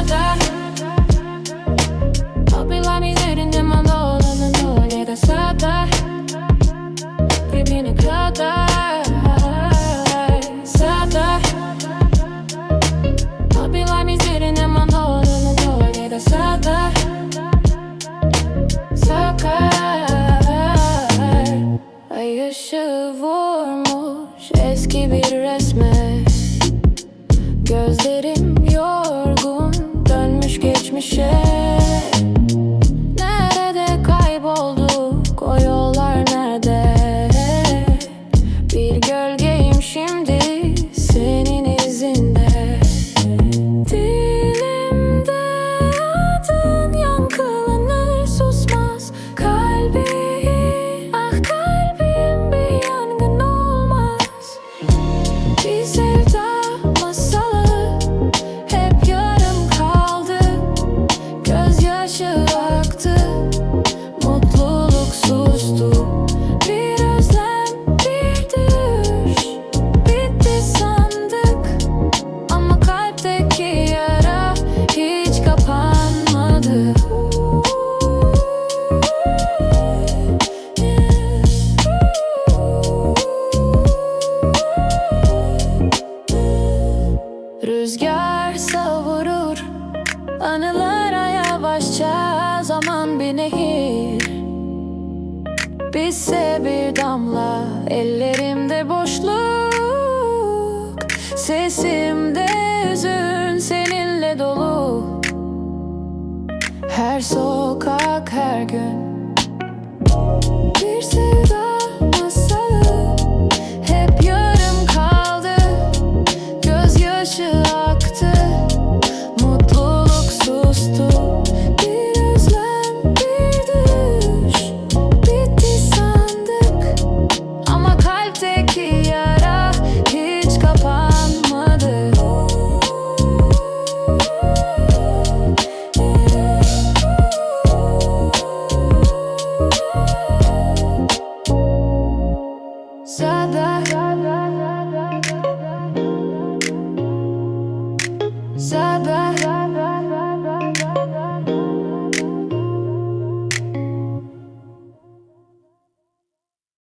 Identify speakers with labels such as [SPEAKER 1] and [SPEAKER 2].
[SPEAKER 1] 가자 커피람이 내린 내맘 너는 너 내가 사다 비비는 가다 사다 커피람이 내린 내맘 너는 너 내가 사다 Sakar Ayışıvurmuş eski bir resim geçmişe. Anılara yavaşça zaman bir nehir. Bizse bir damla ellerimde boşluk. Sesimde üzün seninle dolu. Her sokak her gün Sada. Sada.